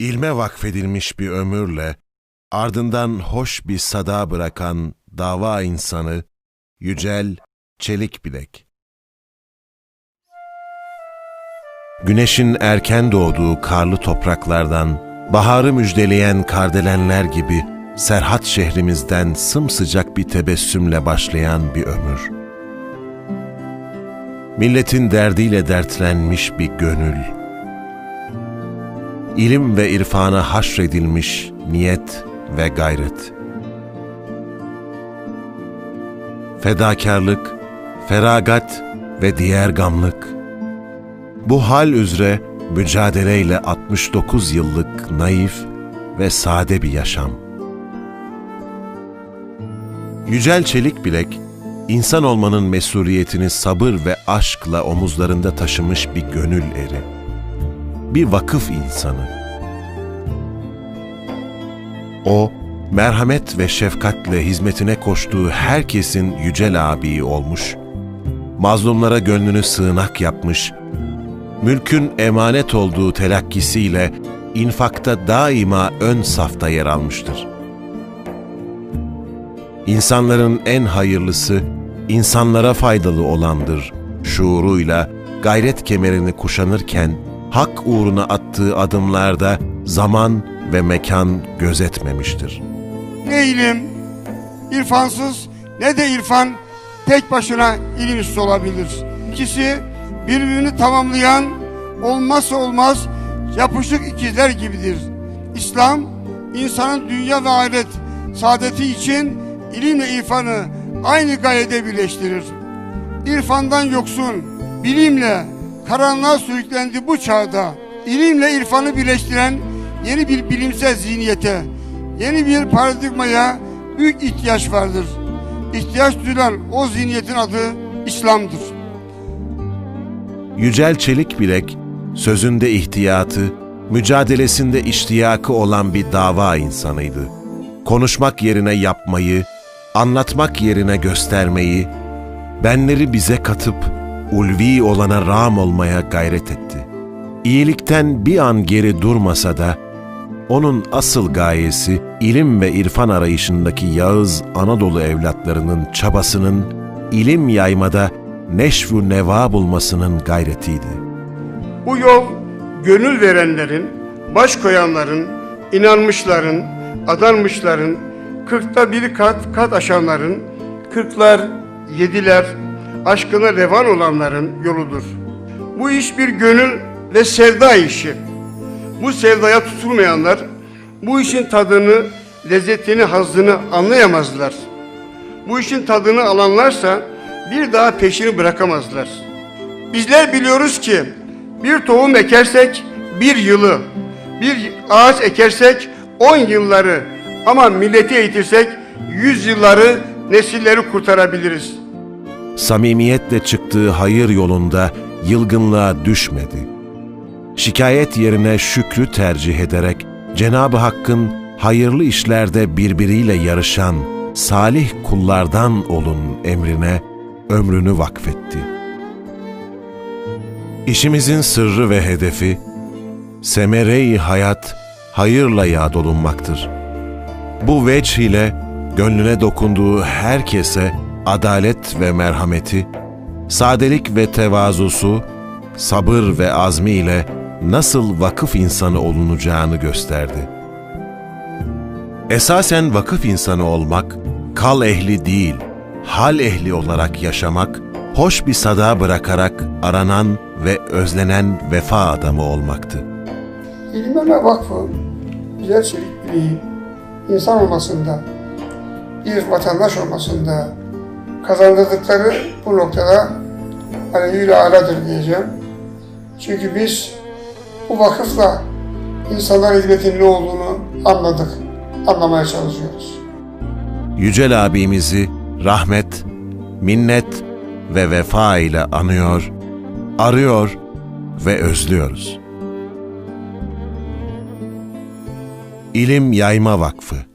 ilme vakfedilmiş bir ömürle ardından hoş bir sada bırakan dava insanı Yücel Çelikbilek. Güneşin erken doğduğu karlı topraklardan, baharı müjdeleyen kardelenler gibi Serhat şehrimizden sımsıcak bir tebessümle başlayan bir ömür. Milletin derdiyle dertlenmiş bir gönül. İlim ve irfana haşredilmiş niyet ve gayret. Fedakarlık, feragat ve diğer gamlık. Bu hal üzere mücadeleyle 69 yıllık naif ve sade bir yaşam. Yücel Çelikbilek, insan olmanın mesuliyetini sabır ve aşkla omuzlarında taşımış bir gönül eri. Bir vakıf insanı. O, merhamet ve şefkatle hizmetine koştuğu herkesin yücel abi olmuş, mazlumlara gönlünü sığınak yapmış, mülkün emanet olduğu telakkisiyle infakta daima ön safta yer almıştır. İnsanların en hayırlısı, insanlara faydalı olandır şuuruyla gayret kemerini kuşanırken, hak uğruna attığı adımlarda zaman ve mekan gözetmemiştir. Ne ilim, irfansız ne de irfan tek başına ilimsiz olabilir. İkisi birbirini tamamlayan olmazsa olmaz yapışık ikizler gibidir. İslam insanın dünya ve ahiret saadeti için ilimle irfanı aynı gayede birleştirir. İrfandan yoksun, bilimle karanlığa sürüklendi bu çağda. İlimle irfanı birleştiren yeni bir bilimsel zihniyete, yeni bir paradigmaya büyük ihtiyaç vardır. İhtiyaç duyulan o zihniyetin adı İslam'dır. Yücel Çelikbilek, sözünde ihtiyatı, mücadelesinde iştiyakı olan bir dava insanıydı. Konuşmak yerine yapmayı, anlatmak yerine göstermeyi, benleri bize katıp ulvi olana rağm olmaya gayret etti. İyilikten bir an geri durmasa da, onun asıl gayesi ilim ve irfan arayışındaki Yağız Anadolu evlatlarının çabasının ilim yaymada neşvu neva bulmasının gayretiydi. Bu yol gönül verenlerin, baş koyanların, inanmışların, adanmışların, kırkta bir kat kat aşanların, kırklar, yediler, aşkına revan olanların yoludur. Bu iş bir gönül ve sevda işi. Bu sevdaya tutulmayanlar bu işin tadını, lezzetini, hazzını anlayamazlar. Bu işin tadını alanlarsa bir daha peşini bırakamazlar. Bizler biliyoruz ki bir tohum ekersek bir yılı, bir ağaç ekersek on yılları ama milleti eğitirsek yüz yılları, nesilleri kurtarabiliriz. Samimiyetle çıktığı hayır yolunda yılgınlığa düşmedi. Şikayet yerine şükrü tercih ederek Cenab-ı Hakk'ın hayırlı işlerde birbiriyle yarışan salih kullardan olun emrine ömrünü vakfetti. İşimizin sırrı ve hedefi, semere-i hayat hayırla yad olunmaktır. Bu veç ile gönlüne dokunduğu herkese adalet ve merhameti, sadelik ve tevazusu, sabır ve azmi ile nasıl vakıf insanı olunacağını gösterdi. Esasen vakıf insanı olmak, kal ehli değil, hal ehli olarak yaşamak, hoş bir sada bırakarak aranan ve özlenen vefa adamı olmaktı. İlmeme Vakfı güzel çelik bileği insan olmasında, bir vatandaş olmasında kazandırdıkları bu noktada aleyhüyle aladır diyeceğim. Çünkü biz bu vakıfla insanlar hizmetinin ne olduğunu anladık, anlamaya çalışıyoruz. Yücel abimizi rahmet, minnet ve vefa ile anıyor, arıyor ve özlüyoruz. İlim Yayma Vakfı